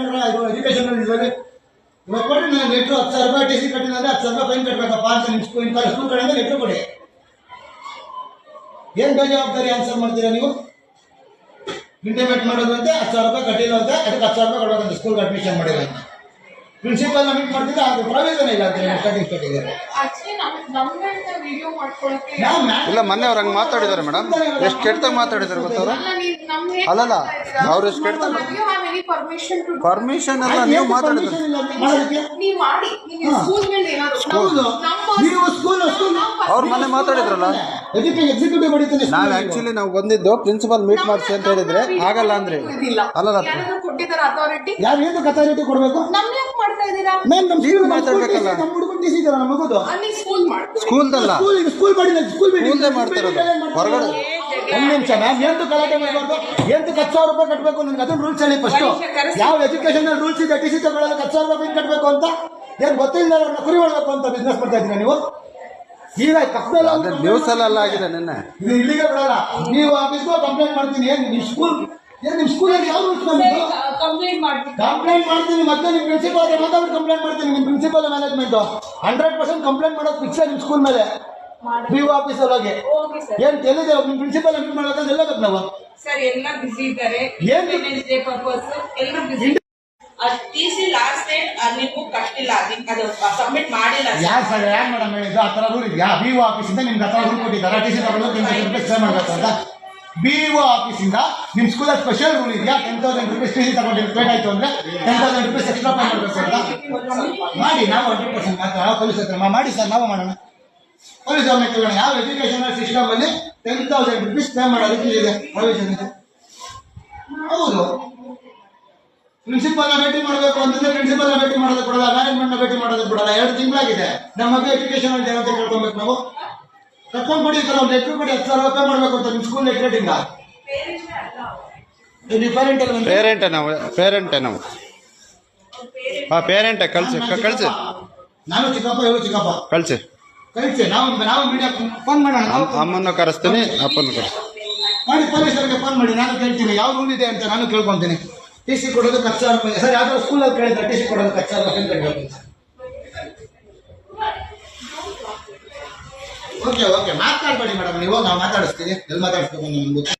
ಮಾಡ್ರ ಇದು ಎಜುಕೇಶನ್ ಇವಾಗ ಇವಾಗ ಕೊಡಿ ನಾನು ಲೆಟ್ರು ಹತ್ತು ಸಾವಿರ ರೂಪಾಯಿ ಟಿ ಸಿ ಕಟ್ಟಿಲ್ಲ ಅಂದ್ರೆ ಹತ್ತು ಸಾವಿರ ರೂಪಾಯಿ ಫೈನ್ ಕಟ್ಟಬೇಕಪ್ಪ ಅಂತ ನಿಮ್ಮ ಸ್ಕೂಲ್ ಸ್ಕೂಲ್ ಕಡೆಯಿಂದ ಲೆಟ್ರು ಕೊಡಿ. ಏನು ಬೇಜವಾಬ್ದಾರಿ ಆನ್ಸರ್ ಮಾಡ್ತೀರಾ ನೀವು? ಇಂಟಿಮೇಟ್ ಅಂತ, ಹತ್ತು ಸಾವಿರ ರೂಪಾಯಿ ಕಟ್ಟಿಲ್ಲ ಅಂತ, ಅದಕ್ಕೆ ಹತ್ತು ಸಾವಿರ ರೂಪಾಯಿ ಕೊಡಬೇಕಂತ ಸ್ಕೂಲ್ಗೆ ಅಡ್ಮಿಷನ್ ಮಾಡಿಲ್ಲ ಅಂತ ನಮಗೆ ಮೀಟ್ ಮಾಡ್ತಿಲ್ಲ ಅದು ಪ್ರವೇಶನ ಇಲ್ಲ ಅಂತ ವಿಡಿಯೋ ಮಾಡ್ಕೊಳಕ್ಕೆ ಇಲ್ಲ ಮೊನ್ನೆ ಅವ್ರು ಹಂಗೆ ಮಾತಾಡಿದ್ದಾರೆ ಮೇಡಮ್. ಎಷ್ಟು ಕೆಟ್ಟದಾಗ ಮಾತಾಡಿದ್ದಾರೆ ಗೊತ್ತವ್ರು ಅಲ್ಲಲ್ಲ, ಅವ್ರು ಎಷ್ಟು ಕೆಟ್ಟದಾಗ ಪರ್ಮಿಷನ್ ಅಲ್ಲ ನೀವು ಮಾತಾಡಿದ್ರೆ? ಅವ್ರು ಮೊನ್ನೆ ಮಾತಾಡಿದ್ರಲ್ಲ? ನಾವು ಆಕ್ಚುಲಿ ನಾವು ಬಂದಿದ್ದು ಪ್ರಿನ್ಸಿಪಲ್ ಮೀಟ್ ಮಾಡಿಸಿ ಅಂತ ಹೇಳಿದ್ರೆ ಆಗಲ್ಲ ಅಂದ್ರೆ. ಅಲ್ಲಲ್ಲ ಯಾರಾದ್ರೂ ಕೊಟ್ಟಿದ್ದಾರೆ ಅಥಾರಿಟಿ ಯಾರು ಏನು ಅಥಾರಿಟಿ ಕೊಡಬೇಕು? ಮಾಡ್ತಾ ಇದ್ದೀರಾ? ಮ್ಯಾಮ್ ನಮ್ಮ ನೀವು ಸ್ಕೂಲ್ ಮಾತಾಡ್ಬೇಕಲ್ಲ. ನಮ್ಮ ಹುಡುಗನ ಟಿ ಸಿ ಇದೆಯಲ್ಲ ನಮ್ಮ ಮಗುದು ಅಲ್ಲಿ ಸ್ಕೂಲ್ ಮಾಡಿ ಸ್ಕೂಲ್ದಲ್ಲ ಸ್ಕೂಲ್ ಇದು ಸ್ಕೂಲ್ ಮಾಡಿಲ್ಲ ಸ್ಕೂಲ್ ಬಿಡಿ ಸ್ಕೂಲ್ದೇ ಮಾಡ್ತಿರೋದು ಹೊರಗಡೆ ಒಂದು ನಿಮಿಷ ಮ್ಯಾಮ್ ಎಂಟು ಗಲಾಟೆ ಮಾಡಬಾರ್ದು. ಎಂಟು ಹತ್ತು ಸಾವಿರ ರೂಪಾಯಿ ಕಟ್ಟಬೇಕು ನನಗೆ ಅದನ್ನ ರೂಲ್ಸ್ ಹೇಳಿ ಫಸ್ಟ್ ಯಾವ ಎಜುಕೇಶನ್ ರೂಲ್ಸ್ ಇದೆ ಟಿ ಸಿ ತಗೊಳ್ಳೋದಕ್ಕೆ ಹತ್ತು ಸಾವಿರ ರೂಪಾಯಿ ಕಟ್ಟಬೇಕು ಅಂತ? ಏನು ಗೊತ್ತಿಲ್ಲ ಅವ್ರನ್ನ ಕುರಿ ಮಾಡಬೇಕು ಅಂತ ಬಿಸ್ನೆಸ್ ಮಾಡ್ತಾ ಇದ್ದೀರಾ ನೀವು? ಈಗ ಪಕ್ಕದಲ್ಲಿ ಅದೇ ನ್ಯೂಸ್ ಆಗಿದೆ ನಿನ್ನೆ. ಇದು ಇಲ್ಲಿಗೆ ಬಿಡಲ್ಲ ನೀವು ಆಫೀಸ್ಗೆ ಕಂಪ್ಲೇಂಟ್ ಮಾಡ್ತೀನಿ. ಏನು ನಿಮ್ಮ ಸ್ಕೂಲ್ ಏನು ನಿಮ್ಮ ಸ್ಕೂಲಲ್ಲಿ ಯಾವ ರೂಲ್ಸ್ ಬಂದಿದ್ದು ಕಂಪ್ಲೇಂಟ್ ಮಾಡ್ತೀನಿ. ಕಂಪ್ಲೇಂಟ್ ಮಾಡ್ತೀನಿ ಮತ್ತೆ ನಿಮ್ಮ ಪ್ರಿನ್ಸಿಪಾಲ್ ಹತ್ರ ಮಾತಾಡಿ ಕಂಪ್ಲೇಂಟ್ ಮಾಡ್ತೀನಿ. ನಿಮ್ಮ principal management hundred percent complaint ಮಾಡೋದು ಫಿಕ್ಸ್ ನಿಮ್ಮ ಸ್ಕೂಲ್ ಮೇಲೆ? ಬಿ ಒ ಆಫೀಸಲ್ಲಿ ಹೋಗಿ ಓಕೆ ಸರ್ ಏನು ತಿಳಿದೆ ನಿಮ್ಮ ಪ್ರಿನ್ಸಿಪಲ್ ಮೀಟ್ ಮಾಡೋದು ಎಲ್ಲ ಬೇಕು ನಾವು ಸರ್ ಎಲ್ಲ ಬಿಸಿ ಇದ್ದಾರೆ. ಏನ್ ಡೇ ಪರ್ಪಸ್ ಎಲ್ಲರೂ busy T C last date ನೀವು ಅದಕ್ಕೆ ಅದು ಸಬ್ಮಿಟ್ ಮಾಡಿಲ್ಲ. ಯಾರು ಸರ್ ಯಾರು ಮೇಡಮ್ ಹೇಳಿದ್ದು? ಆ ಥರ ರೂಲ್ ಇದೆಯಾ? ಬಿ ಆಫೀಸಿಂದ ನಿಮ್ಗೆ ಆ ಥರ ರೂಲ್ ಕೊಟ್ಟಿದ್ದಾರೆ? ಟಿ ಸಿ ತಗೊಂಡು ಟೆನ್ ತೌಸಂಡ್ ಮಾಡಬೇಕು ಅಂತ? ಬಿ ಒ ಆಫೀಸಿಂದ ನಿಮ್ಮ ಸ್ಕೂಲಲ್ಲಿ ಸ್ಪೆಷಲ್ ರೂಲ್ ಇದೆಯಾ? Ten thousand rupees T C ತಗೊಂಡು ಪೇಟ್ ಆಯಿತು ಅಂದರೆ ten thousand rupees extra pay ಮಾಡಬೇಕು ಅಂತ ಮಾಡಿ, ನಾವು ಹಂಡ್ರೆಡ್ ಪರ್ಸೆಂಟ್ ಮಾತ್ರ ಪೊಲೀಸ್ ಹತ್ರ ಮಾಡಿ ಸರ್, ನಾವು ಮಾಡೋಣ. ಪೊಲೀಸ್ ಅವ್ರನ್ನ ಕೇಳೋಣ. ಯಾವ ಎಜುಕೇಷನಲ್ ಸಿಸ್ಟಮಲ್ಲಿ ಟೆನ್ ತೌಸಂಡ್ ರುಪೀಸ್ ಪೇ ಮಾಡೋದಕ್ಕೆ ಇದೆ. ಹೌದು. ಪ್ರಿನ್ಸಿಪಲ್ನ ಭೇಟಿ ಮಾಡಬೇಕು ಅಂತಂದ್ರೆ ಪ್ರಿನ್ಸಿಪಲ್ನ ಭೇಟಿ ಮಾಡೋದು ಕೊಡಲ್ಲ ಮ್ಯಾನೇಜ್ಮೆಂಟ್ನ ಭೇಟಿ ಮಾಡೋದು ಕೊಡಲ್ಲ. ಎರಡು ತಿಂಗಳಾಗಿದೆ. ನಮ್ಮ ಮಗ ಎಜುಕೇಶನ್ ಅಂತ ಏನಂತ ಕೇಳ್ಕೊಬೇಕು ನಾವು. ಕರ್ಕೊಂಡು ಕೊಡಿ ಸರ್ ಒಂದು ಲೆಟ್ರ್ ಕೊಡಿ ಹತ್ತು ಸಾವಿರ ರೂಪಾಯಿ ಮಾಡಬೇಕು ಅಂತ ನಿಮ್ಮ ಸ್ಕೂಲ್ ಲೆಟ್ರೇಟಿಂದ ನೀವು ಪೇರೆಂಟ್ ಅಲ್ಲ ಪೇರೆಂಟೇ ನಾವು ಪೇರೆಂಟೇ ನಾವು. ಹಾಂ ಪೇರೆಂಟೇ ಕಳ್ಸಿ ಕಳಿಸಿ. ನಾನು ಚಿಕ್ಕಪ್ಪ ಹೇಳು ಚಿಕ್ಕಪ್ಪ. ಕಳ್ಸಿ. ಕಳಿಸಿ ನಾವು ನಾವು ಮೀಡಿಯಾ ಫೋನ್ ಮಾಡೋಣ. ಅಮ್ಮನ್ನು ಕರೆಸ್ತೀನಿ ಅಪ್ಪನ್ನು ಕರೆಸ್ತೀನಿ. ಮಾಡಿ ಪೊಲೀಸರಿಗೆ ಫೋನ್ ಮಾಡಿ ನಾನು ಕೇಳ್ತೀನಿ. ಯಾವ ರೂಲ್ ಇದೆ ಅಂತ ನಾನು ಕೇಳ್ಕೊತೀನಿ. ಟಿ ಸಿ ಕೊಡೋದು ರೂಪಾಯಿ ಸರ್ ಯಾವ್ದಾದ್ರು ಸ್ಕೂಲಲ್ಲಿ ಕೇಳಿದ್ರೆ ಟಿ ಸಿ ಕೊಡೋದು ಹತ್ತು ಅಂತ ರೂಪಾಯಿ ಕಟ್ಟಬೇಕು ಅಂತ ಓಕೆ ಓಕೆ ಮಾತಾಡ್ಬೇಡಿ ಮೇಡಮ್ ನೀವು ನಾವು ಮಾತಾಡಿಸ್ತೀವಿ ಎಲ್ಲಿ ಮಾತಾಡಿಸ್ಬೇಕು ನಮ್ಗೆ